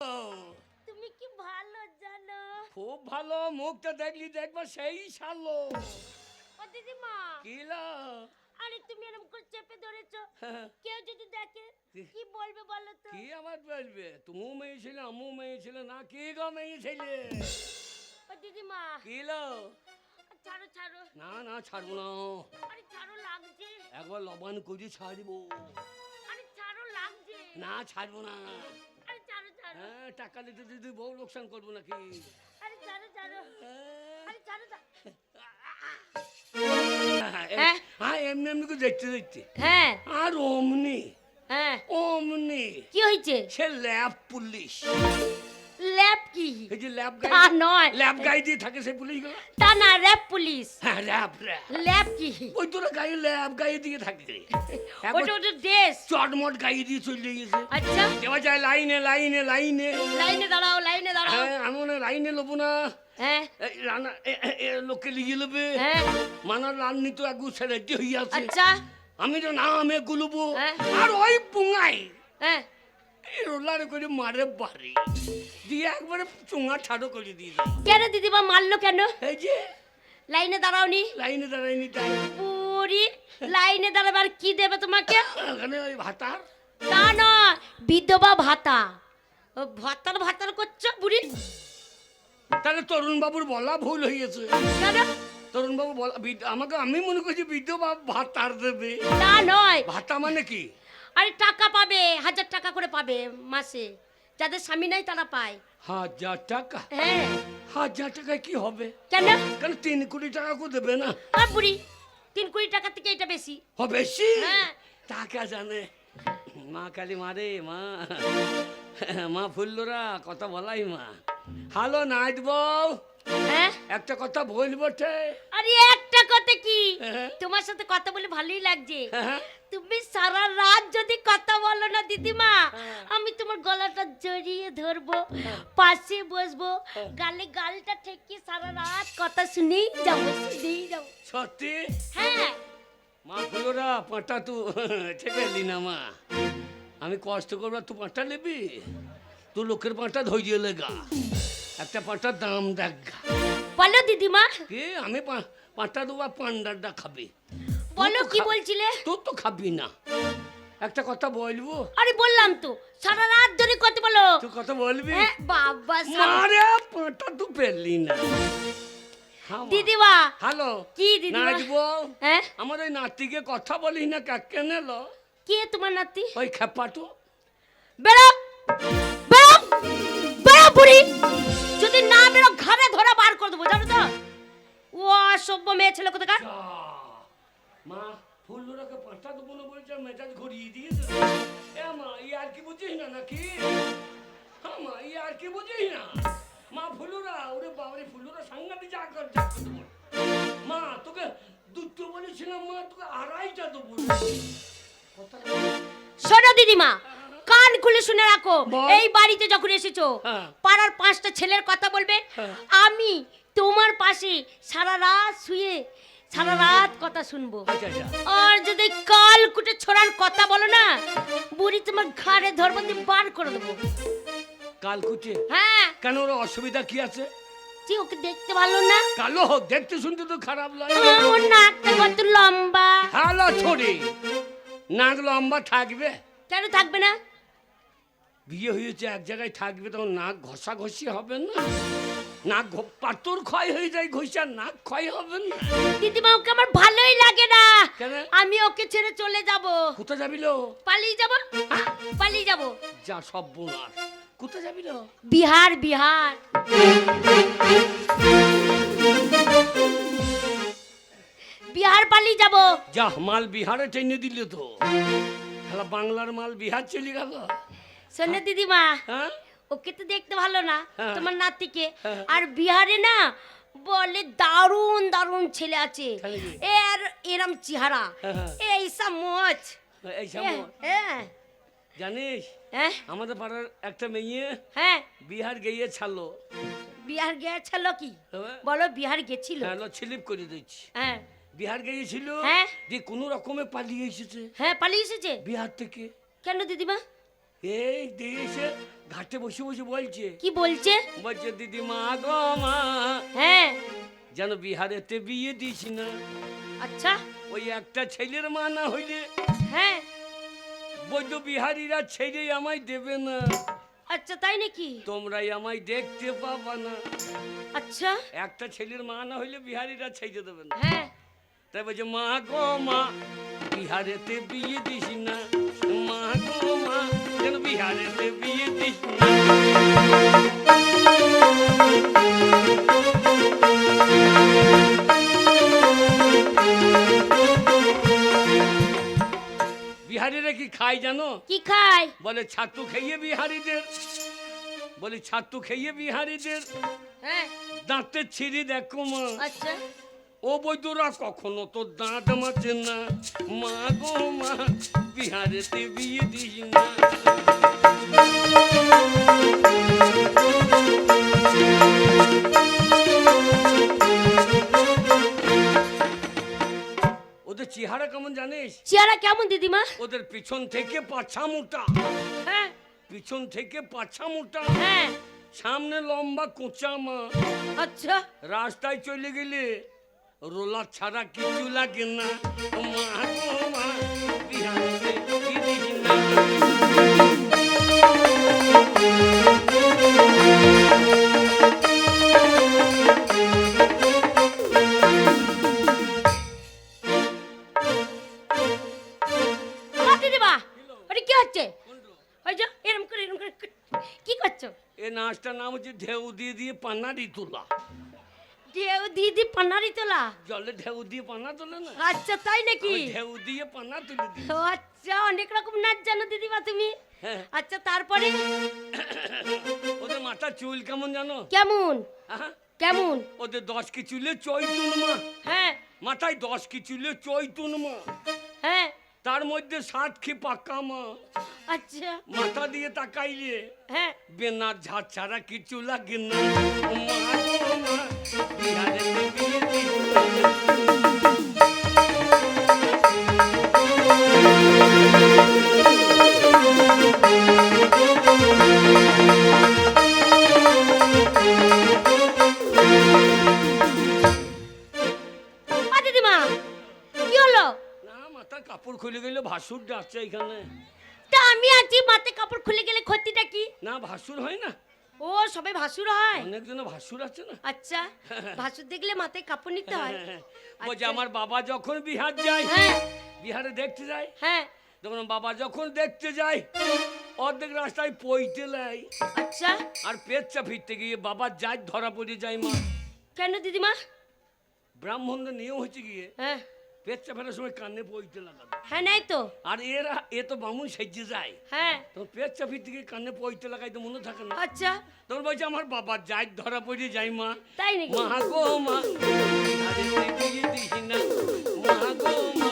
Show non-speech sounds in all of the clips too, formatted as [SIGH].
তুমি কি ভালো জানো? খুব ভালো মুখটা দেখলি দেখবা সেই সালো ও দিদিমা। কিলা আরে তুমি এরকম করে চেপে ধরেছো। হ্যাঁ। কেউ যদি দেখে কি- বলবে বলো তো? কি আমার বলবে? তুমিও মেয়ে ছিলে আমিও মেয়ে ছিলে না কি গো মেয়ে ছিলে? ও দিদিমা। কিলো ছাড়ো ছাড়ো। না না ছাড়বো না। আরে ছাড়ো লাগছে। একবার লবণ করে ছাড়বো। আরে ছাড়ো লাগছে। না ছাড়বো না। হ্যাঁ টাকা দিতে দিতে বউ লোকসান করব নাকি? আরে হ্যাঁ। আরে। হ্যাঁ হ্যাঁ এমনি এমনি করে দেখতে দেখতে। হ্যাঁ। আর অমনি হ্যাঁ। অমনি। কি হয়েছে? সে ল্যাব পুলিশ। ল্যাব কি? এই যে ল্যাব গাই নয়। ল্যাব গাই দিয়ে থাকে সে পুলিশগুলো তা না র্যাব পুলিশ হ্যাঁ ল্যাব কি? ওই তোরা গায়ে ল্যাব গায়ে দিয়ে থাকে [LAUGHS] ওটা ওটা ড্রেস চটমট গায়ে দিয়ে চলে গেছে। আচ্ছা। দেওয়া যায় লাইনে লাইনে লাইনে। লাইনে দাঁড়াও লাইনে দাঁড়াও। হ্যাঁ আমি মনে লাইনে লোবো না। হ্যাঁ। রানা লোককে লিখে নেবে হ্যাঁ। মানার রান্নি তো একটু রেডি হয়ে আছে আচ্ছা। আমি তো না আমি গুলবো। হ্যাঁ। আর ওই পুঙাই। হ্যাঁ। রোলার করে মারে বাড়ি। দিয়ে একবারে চুঙা ঠাডো করে দিয়ে দেয়। কেন দিদিমা মারলো কেন? এই যে লাইনে দাঁড়াওনি। লাইনে তাই। পুরি লাইনে দাঁড়াবার কি দেবে তোমাকে? ওখানে ওই ভাতার। তা না বিধবা ভাতা। ও ভাতার ভাতার করছ বুড়ি? তাহলে তরুণ বাবুর বলা ভুল হয়েছে কেন? তরুণ বাবু বলা আমাকে আমি মনে করছি বিধবা ভাতার দেবে। তা নয়। ভাতা মানে কি? আরে টাকা পাবে হাজার টাকা করে পাবে মাসে। যাদের স্বামী নাই তারা পায়। হাজার টাকা? হ্যাঁ। হাজার টাকায় কি হবে? কেন? কেন তিন কোটি টাকা করে দেবে না? আর বুড়ি তিন কোটি টাকা থেকে এটা বেশি। ও বেশি? হ্যাঁ। টাকা জানে। মা কালী মারে মা। মা ফুল্লরা কথা বলাই মা। হ্যালো নাইট বউ। হ্যাঁ? একটা কথা বলব আরে একটা কথা কি? হ্যাঁ। তোমার সাথে কথা বলে ভালোই লাগছে। হ্যাঁ। তুমি সারা রাত যদি কথা বলো না দিদিমা হ্যাঁ। আমি তোমার গলাটা জড়িয়ে ধরবো পাশে বসবো গালে গালটা ঠেকে সারা রাত কথা শুনেই যাব শুনেই যাব। সত্যি? হ্যাঁ। মা ফুলোরা পাঁটা তু ছেড়ে এলি না মা। আমি কষ্ট করব তুই পাঁটা নেবি? তুই লোকের পাঁটা ধৈর্য লেগা। একটা পাঁটার দাম দেখ। বলো দিদিমা। কি? আমি পা- পাঁটা আর পান্ডারটা খাবি। বলো কি বলছিলে? তোর তো খাবি না। একটা কথা বলব? আরে বললাম তো সারা রাত ধরে কথা বলো। তুই কথা বলবি? হ্যাঁ বাবা মারে পাঁটা তুই পেলি না। দিদিমা। হ্যালো কি? নাচবো? হ্যাঁ? আমার ওই নাতিকে কথা বলি না কাকে নেলো কে তোমার নাতি? ওই খেপাটু। বেরো বেরো বেরো বুড়ি। যদি না বেরো ঘরে ধরে ছেলে কোথাকার? মা পাঁচটা দেবো না বলছে মেজাজ ঘুরিয়ে দিয়েছে এ মা ই আর কি বুঝিস না নাকি? হ্যাঁ মা ই আর কি বুঝিস না? মা ফুলুরা ওরে বাবারে ফুলুরা মা তোকে দুটো বলেছিলাম মা তোকে আড়াইটা দেবো। শোনো দিদিমা কান খুলে শুনে রাখো। এই বাড়িতে যখন এসেছ হ্যাঁ। পাড়ার পাঁচটা ছেলের কথা বলবে। হ্যাঁ। আমি তোমার পাশে সারা রাত শুয়ে সারা রাত কথা শুনব। আচ্ছা আচ্ছা। আর যদি কাল কুটে ছোড়ার কথা বলো না বুড়ি তোমার ঘাড়ে ধরবন্দি বার করে দেবো। কাল কুচে হ্যাঁ। কেন ওর অসুবিধা কি আছে? তুই ওকে দেখতে ভালো না। কালো হোক দেখতে শুনতে তো খারাপ লাগে। ওর নাকটা কত লম্বা। হ্যালো ছড়ি। নাক লম্বা থাকবে। কেন থাকবে না? বিয়ে হয়েছে এক জায়গায় থাকবে তখন নাক ঘষা ঘষি হবে না? নাক পাতর ক্ষয় হয়ে যায় ঘষা নাক ক্ষয় হবে না। দিদিমা ওকে আমার ভালোই লাগে না। কেন? আমি ওকে ছেড়ে চলে যাব। কোথায় যাবি লো? পালিয়ে যাব? পালিয়ে যাব। যা সব বোনার কোথায় যাবি লো? বিহার বিহার। বিহার পালিয়ে যাব। যা মাল বিহারে টেনে দিলে তো। বাংলার মাল বিহার চলে গেল। শোনো দিদিমা। হ্যাঁ? ওকে তো দেখতে ভালো না হ্যাঁ। তোমার নাতিকে। হ্যাঁ। আর বিহারে না বলে দারুণ দারুণ ছেলে আছে। এর এরম চেহারা। হ্যাঁ। এই সব মোচ এই হ্যাঁ জানিস? হ্যাঁ। আমাদের পাড়ার একটা মেয়ে হ্যাঁ। বিহার গিয়ে ছাড়লো। বিহার গিয়ে গিয়েছিল কি? বলো বিহার গেছিল? হ্যাঁ স্লিপ করে দিচ্ছি হ্যাঁ। বিহার গিয়েছিল? হ্যাঁ। যে কোনো রকমে পালিয়ে এসেছে। হ্যাঁ পালিয়ে এসেছে? বিহার থেকে। কেন দিদিমা? এই দেশে ঘাটে বসে বসে বলছে কি বলছে? বলছে দিদি মা গো মা হ্যাঁ। যেন বিহারেতে বিয়ে দিস না। আচ্ছা। ওই একটা ছেলের মা না হইলে হ্যাঁ। বৈদ্য বিহারীরা ছেড়ে আমায় দেবে না। আচ্ছা তাই নাকি? তোমরাই আমায় দেখতে পাবা না। আচ্ছা। একটা ছেলের মা না হইলে বিহারীরা ছেড়ে দেবে না। হ্যাঁ। তাই বলছে মা গো মা বিহারেতে বিয়ে দিস না। মা গো মা যেন বিহারেতে বিয়ে দিস বিহারিরা কি খায় জানো? কি খায় বলে ছাতু খেয়ে বিহারীদের। বলে ছাতু খেয়ে বিহারীদের। হ্যাঁ। দাঁতে ছিঁড়ি দেখো মা। আচ্ছা। ও বৈদ্যরা কখনো তো দাঁত মাছে না। মা গো মা বিহারেতে বিয়ে দিস না। চেহারা কেমন জানিস? চেহারা কেমন দিদিমা? ওদের পিছন থেকে পাছা মোটা। হ্যাঁ। পিছন থেকে পাছা মোটা। হ্যাঁ। সামনে লম্বা কোঁচা মা। আচ্ছা। রাস্তায় চলে গেলে রোলার ছাড়া কিছু লাগে না। মা গো মা নাচটার নাম হচ্ছে ঢেউ দিয়ে দিয়ে পান্নারি তোলা ঢেউ দিদি পানারি তোলা জলে ঢেউ দিয়ে পান্না তোলে না? আচ্ছা তাই নাকি? ঢেউ দিয়ে পান্না তুলে দিই। আচ্ছা অনেক রকম নাচ জানো দিদিমা তুমি। হ্যাঁ। আচ্ছা তারপরে? ওদের মাথা চুল কেমন জানো? কেমন? কেমন? ওদের দশ কি চুলে চৈতুন মা। হ্যাঁ। মাথায় দশ কি চুলে চৈতুন মা। হ্যাঁ। তার মধ্যে সাত খি পাক্কা মা। আচ্ছা। মাথা দিয়ে তাকাইলে হ্যাঁ। বেনার ঝাড় ছাড়া কিছু লাগে না। কাপড় খুলে গেলে ভাসুর ডাকছে এখানে। তা আমি আছি মাথায় কাপড় খুলে গেলে ক্ষতিটা কি? না ভাসুর হয় না। ও সবাই ভাসুর হয়? অনেকজন ভাসুর আছে না? আচ্ছা [LAUGHS] ভাসুর দেখলে মাথায় কাপড় নিতে হয়। [LAUGHS] বলছে আচ্ছা। আমার বাবা যখন বিহার যায় হ্যাঁ। বিহারে দেখতে যায়? হ্যাঁ। তখন বাবা যখন দেখতে যায় অর্ধেক রাস্তায় পইতে লাই আচ্ছা। আর পেচ্চা ফিরতে গিয়ে বাবা যায় ধরা পড়ে যায় মা। কেন দিদিমা? ব্রাহ্মণদের নিয়ম হচ্ছে গিয়ে হ্যাঁ। পেচ্চা ফেলার সময় কানে পইতে লাগাবে। হ্যাঁ নাই তো। আর এরা এ তো বামুন সেজে যায়। হ্যাঁ। তো পেচ্চা ফিরতে গিয়ে কানে পইতে লাগাই তো মনে থাকে না। আচ্ছা। তোর বলছে আমার বাবার যাই ধরা পড়ে যাই মা। তাই নাকি? মা গো মা। আরে তুই বিয়ে না। মা গো মা।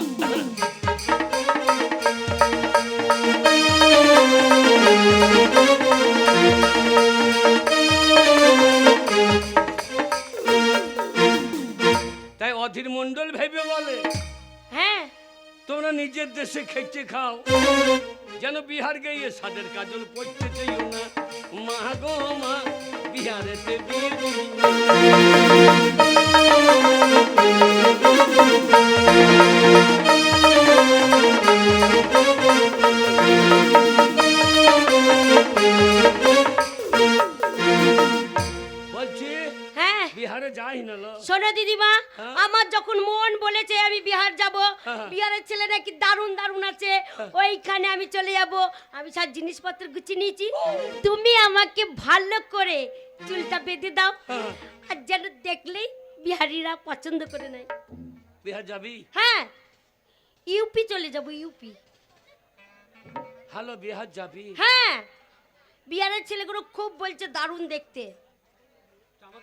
নিজের দেশে খেতে খাও। যেন বিহার গিয়ে সাদের কাজল পড়তে চাইও না। মা গো মা, বিহারেতে বিয়ে না দিদিমা? হ্যাঁ? আমার যখন মন বলেছে আমি বিহার যাব হ্যাঁ। বিহারের ছেলে নাকি দারুণ দারুণ আছে। ওইখানে আমি চলে যাব। আমি সব জিনিসপত্র গুছিয়ে নিয়েছি। তুমি আমাকে ভালো করে চুলটা বেঁধে দাও। হ্যাঁ। আর যেন দেখলেই বিহারিরা পছন্দ করে নেয়। বিহার যাবি? হ্যাঁ। ইউপি চলে যাব ইউপি। হ্যালো বিহার যাবি? হ্যাঁ। বিহারের ছেলেগুলো খুব বলছে দারুণ দেখতে।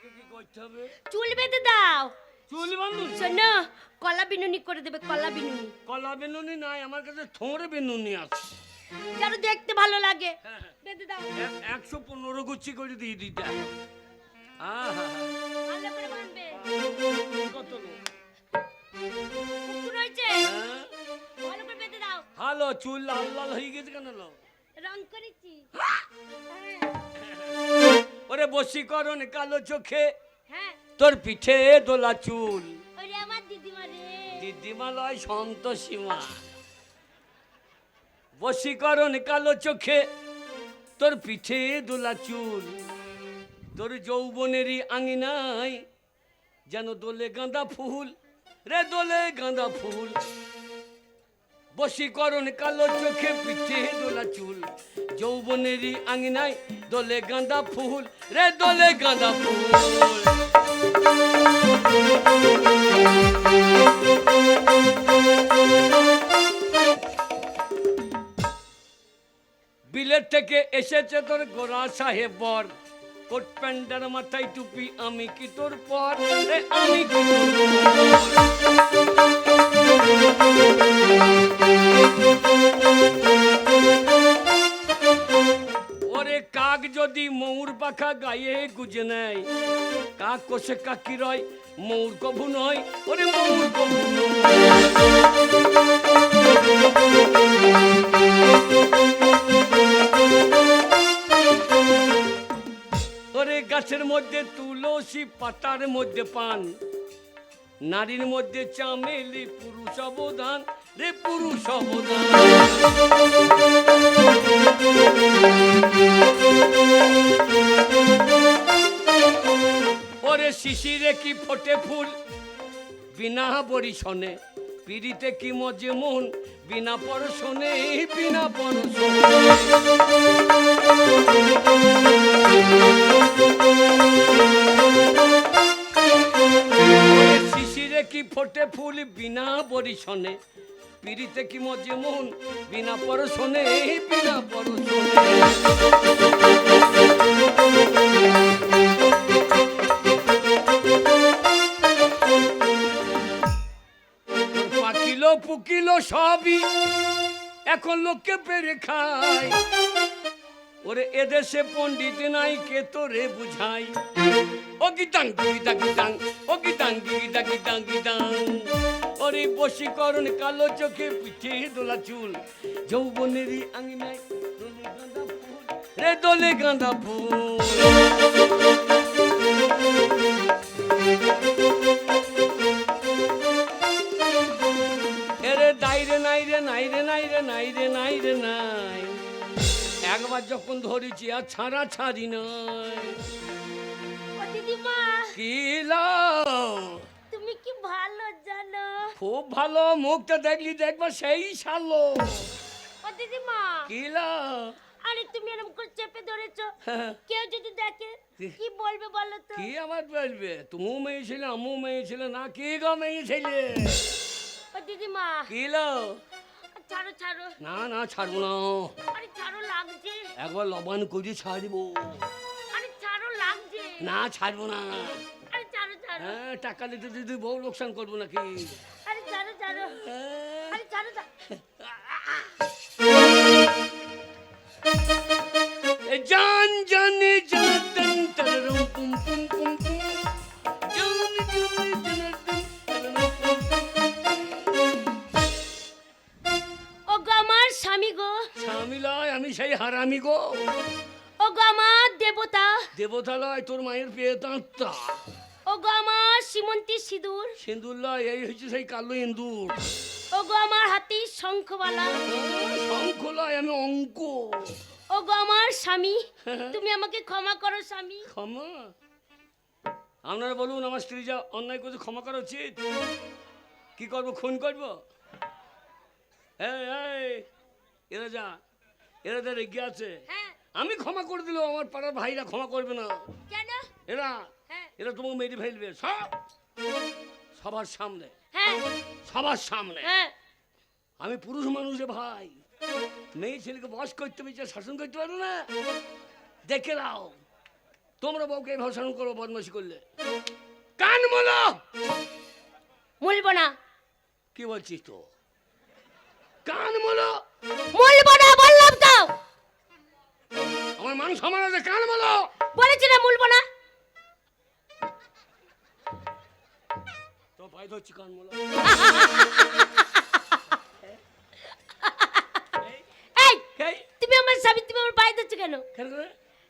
আমাকে কি করতে হবে? চুল বেঁধে দাও। চুল বান্ধু শোনো কলা বিনুনি করে দেবে কলা বিনুনি। কলা বেনুনি নাই আমার কাছে থোড়ে বেনুনি আছে। যেন দেখতে ভালো লাগে। হ্যাঁ, হ্যাঁ। বেঁধে দাও। একশো পনেরো গুচ্ছি করে দিয়ে দিতে হ্যাঁ? বেঁধে হ্যালো চুল লাল লাল হয়ে গেছে কেন রং করেছি। ওরে বশীকরণ কালো চোখে। হ্যাঁ। তোর পিঠে দোলা চুল। ওরে আমার দিদিমা রে। দিদিমা লয় সন্তোষীমা বশীকরণ কালো চোখে তোর পিঠে দোলা চুল। তোর যৌবনেরই আঙিনায় যেন দোলে গাঁদা ফুল। রে দোলে গাঁদা ফুল। বশীকরণ কালো চোখে পিঠে দোলা চুল। যৌবনেরই আঙিনায় দোলে গাঁদা ফুল, রে দোলে গাঁদা ফুল। বিলের থেকে এসেছে তোর গোরা সাহেব বর। কোট প্যান্টার মাথায় টুপি, আমি কি তোর পর? আমি কি তোর? কাক যদি মৌর পাখা গায়ে নেয়, কাক কাকি রয় নয়, ওরে গাছের মধ্যে তুলসী পাতার মধ্যে পান, নারীর মধ্যে চামেলি পুরুষ অবদান রে পুরুষ ওরে শিশিরে কি ফোটে ফুল? বিনা বরিশনে। পিড়িতে কি মজে মন? বিনা পরশনে বিনা পরশনে। শিশিরে কি ফোটে ফুল? বিনা বরিশনে। পিড়িতে কি মজে মন বিনা পরশনে বিনা পরশনে। পাকিলো, পুকিলো সবই, এখন লোককে পেরে খায়। ওরে এদেশে পণ্ডিত নাই, কে তোরে বুঝাই? ও গিতাং, গিতা, গিতাং, ও গিতাং, গিতা, গিতাং গিতাং। ওরে বশীকরণ কালো চোখে পিঠে দোলা চুল, যৌবনেরই আঙিনায় দোলে গাঁদা ফুল, রে দোলে গাঁদা ফুল। এরে দাইরে নাই রে নাই রে নাই রে নাই রে নাই রে, নাই। একবার যখন ধরেছি আর ছাড়া ছাড়ি ও দিদিমা। কি লাও? তুমি কি ভালো জানো? খুব ভালো মুখটা দেখলি দেখবা সেই সালো ও দিদিমা। কি লাও? আরে তুমি এরকম করে চেপে ধরেছো। হ্যাঁ, কেউ যদি দেখে কি- বলবে বলো তো? কি আমার বলবে? তুমিও মেয়ে ছিলে আমিও মেয়ে ছিলে না কি গো মেয়ে ছিলে? ও দিদিমা। কি লাও? ছাড়ো ছাড়ো। না না ছাড়বো না। আরে ছাড়ো লাগছে। একবার লবান করে ছাড়বো আরে ছাড়ো লাগছে। না ছাড়বো না। আরে ছাড়ো ছাড়ো। হ্যাঁ টাকা দিতে দিতে বউ লোকসান করব নাকি? আরে ছাড়ো ছাড়ো। হ্যাঁ। আরে ছাড়ো এ জান জানে জানাতন তররম পুম পুম। হারামি গো। ও গো আমার দেবতা। দেবতালয় তোর মায়ের পেয়ে তাঁতা ও গো আমার সীমন্তী সিঁদুর। সিন্দুর লয় এই হচ্ছে সেই কালো ইন্দুর ও গো আমার হাতি শঙ্খবালা। শঙ্খ লয় আমি অঙ্ক। ও গো আমার স্বামী তুমি আমাকে ক্ষমা করো স্বামী। ক্ষমা? আপনারা বলুন আমার স্ত্রী যা অন্যায় করছে ক্ষমা করা উচিত? কি করব খুন করব? এই এই এরা যা। এরা যা রেগে আছে। হ্যাঁ। আমি ক্ষমা করে দিলেও আমার পাড়ার ভাইরা ক্ষমা করবে না। কেন? এরা হ্যাঁ। এরা তোমাকে মেরে ফেলবে। সব সবার সামনে। হ্যাঁ। সবার সামনে। আমি পুরুষ মানুষ রে ভাই। মেয়ে ছেলেকে বস করতে পেরেছে শাসন করতে পারো না? দেখে নাও। তোমরা বউকে এভাবে শাসন করো বদমাসি করলে। কান মোলো! মুলবো না। কি বলছিস তো? কান মোলো! মুলবো না বললাম তো। আমার মান সমান আছে কান বলো। বলেছি না মুলবো না। তো ভাই ধরছি কান বলো। এই তুমি আমার স্বামী তুমি আমার পায়ে ধরছো কেন?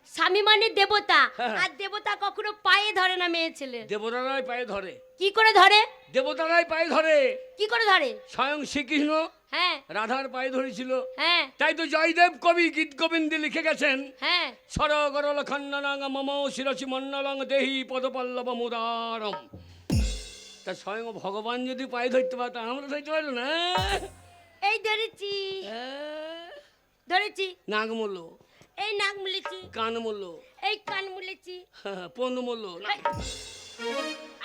স্বামী মানে দেবতা। হ্যাঁ। আর দেবতা কখনো পায়ে ধরে না মেয়ে ছেলে। দেবতারাই পায়ে ধরে। কি করে ধরে? দেবতারাই পায়ে ধরে। কি করে ধরে? স্বয়ং শ্রীকৃষ্ণ হ্যাঁ। রাধার পায়ে ধরেছিল। হ্যাঁ। তাই তো জয়দেব কবি গীত গোবিন্দে লিখে গেছেন। হ্যাঁ। সরগরল খন্ডনাং মম শিরসি মন্ডলং দেহি পদপল্লব মুদারম। তা স্বয়ং ভগবান যদি পায়ে ধরতে পারতো আমরা ধরতে পারল না। এই ধরেছি। আহ, ধরেছি। নাক মূল্য এই নাক মুলেছি। কান মূল্য এই কান মুলেছি। [LAUGHS] পন্দ মূল্য না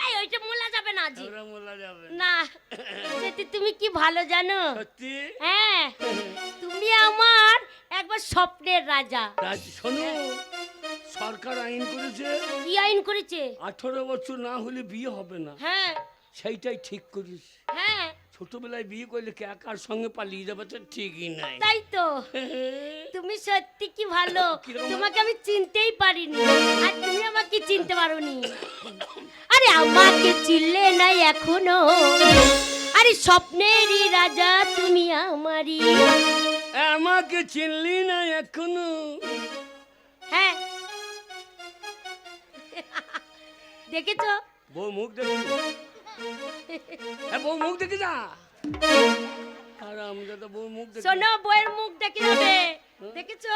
এই ওইটা মোলা যাবে না আজ ওরা মোলা যাবে। না [LAUGHS] সেটি তুমি কি ভালো জানো? সত্যি? হ্যাঁ [LAUGHS] তুমি আমার একবার স্বপ্নের রাজা। রাজ শোনো সরকার আইন করেছে। কি আইন করেছে? আঠারো বছর না হলে বিয়ে হবে না। হ্যাঁ। সেইটাই ঠিক করিস। হ্যাঁ ছোটবেলায় বিয়ে করলে কে কার সঙ্গে পালিয়ে যাবে তো ঠিকই নাই। তাই তো। [LAUGHS] তুমি সত্যি কি [LAUGHS] ভালো? তোমাকে আমি চিনতেই পারিনি। আর তুমি আমাকে চিনতে পারোনি। আরে আমাকে চিনলে নাই এখনও। আরে স্বপ্নেরই রাজা তুমি আমারই। আমাকে চিনলি না এখনও? হ্যাঁ। দেখেছ? বউ মুখ দেখি। হ্যাঁ বউ মুখ দেখে যা। আর আমরা তো বউ মুখ দেখি। শোনো বইয়ের মুখ দেখে যাবে। দেখেছ?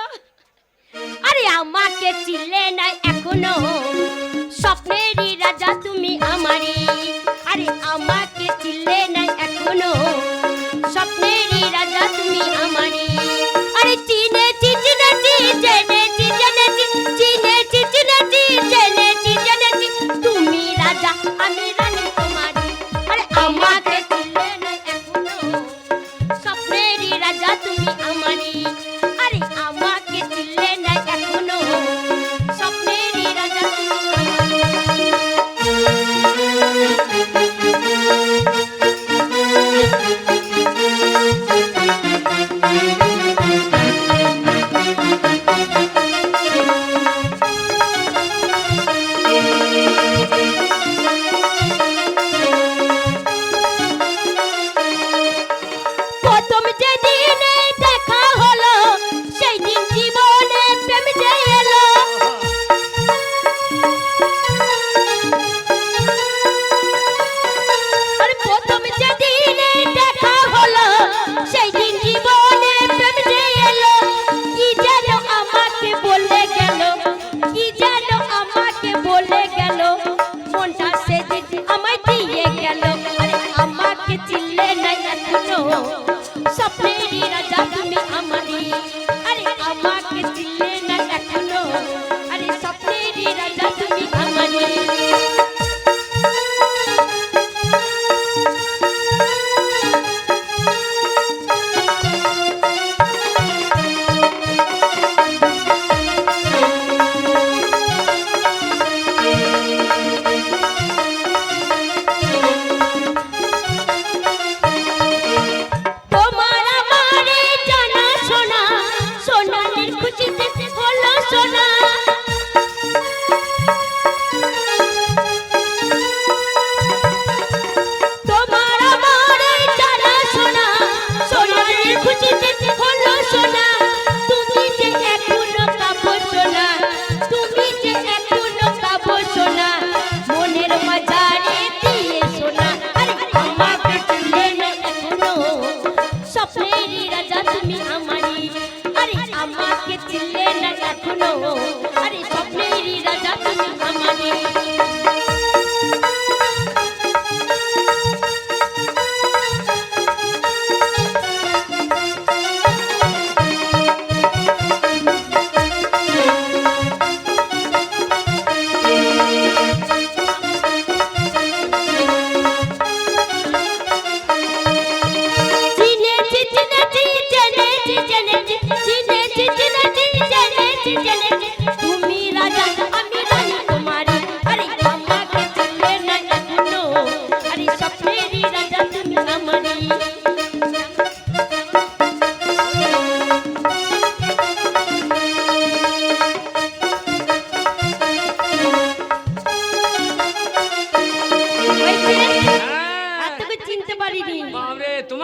আরে আমাকে চিনলে না এখনও। স্বপ্নেরই রাজা তুমি আমারই। আরে আমাকে চিনলে না এখনও। স্বপ্নেরই রাজা তুমি আমারই। আরে চিনেছি চিনেছি জেনেছি জেনেছি চিনেছি চিনেছি জেনেছি জেনেছি। তুমি রাজা আমি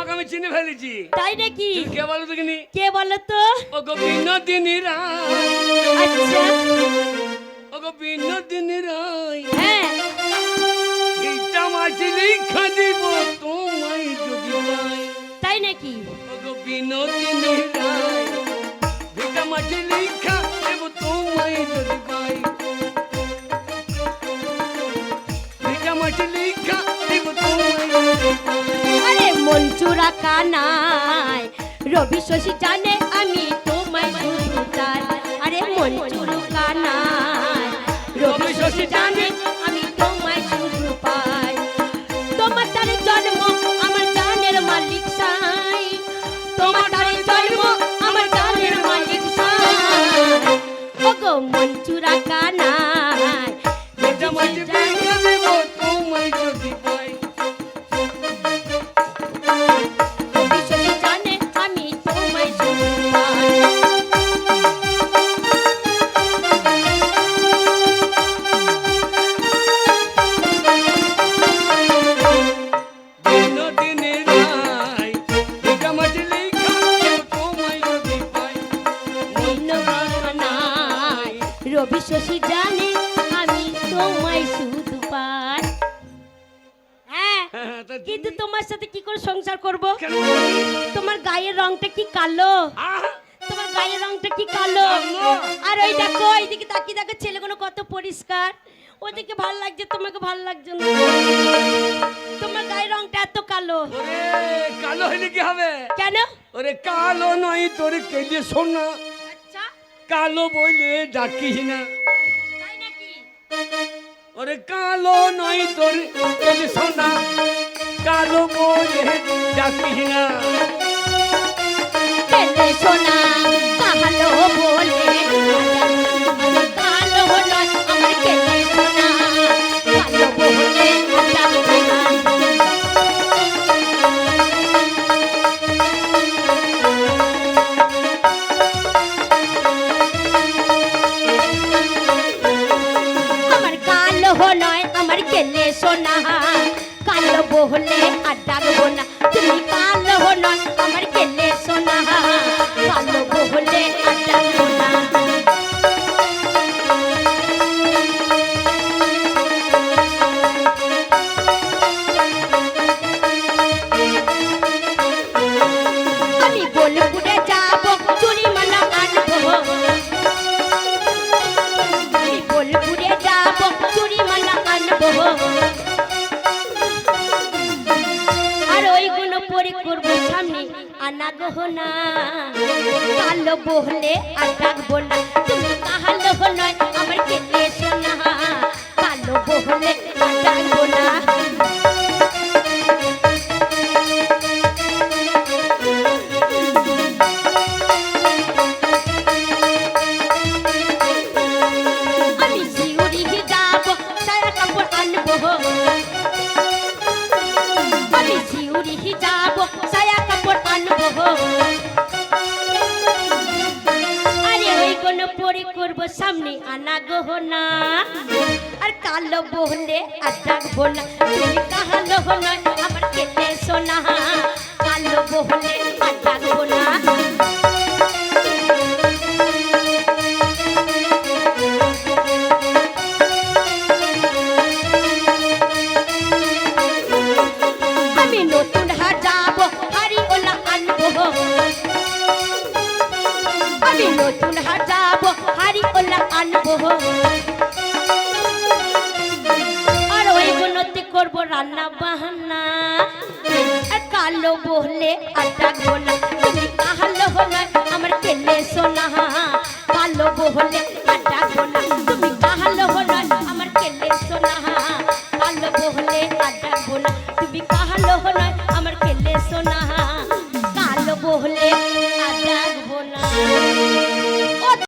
চিনে ফেলেছি। তাই নাকি? কে বলো দেখিনি কে বলো তো? ও গো বিনোদিনী রায়। আচ্ছা। ও গো বিনোদিনী রায়। হ্যাঁ। এইটা মাঝে লিখা দিব তোমায় যদি পাই। তাই নাকি? ও গো বিনোদিনী রায়। এইটা মাঝে লিখা দেব তোমায় যদি পাই। এইটা মাঝে লিখা দেব তোমায় যদি পাই। মন চূড়া কানায়। রবি শশী জানে আমি তোমায় শুধু তার। আরে চূড়া কানায়। রবি শশী জানে আমি তোমায় শুধু পাই। তোমার তার জন্ম আমার জানের মালিক সাই। তোমার রংটা কি কালো? তোমার গায়ের রংটা কি কালো। আর ওই দেখো এইদিকে তাকিয়ে দেখো ছেলেগুলো কত পরিষ্কার। ওদিকে ভালো লাগছে তোমাকে ভালো লাগছে না। তোমার গায়ের রংটা এত কালো। কালো হলে কি হবে? কেন? ওরে কালো নয় তোর সোনা আচ্ছা। কালো বইলে ডাকিস না। তাই নাকি? ওরে কালো নয় তোর কেজে সোনা কালো বইলে ডাকিস না। সোনা কালো বলে কালো নয় বহলে আর রাখব না। তুমি কাহাল নয় আমার কেটে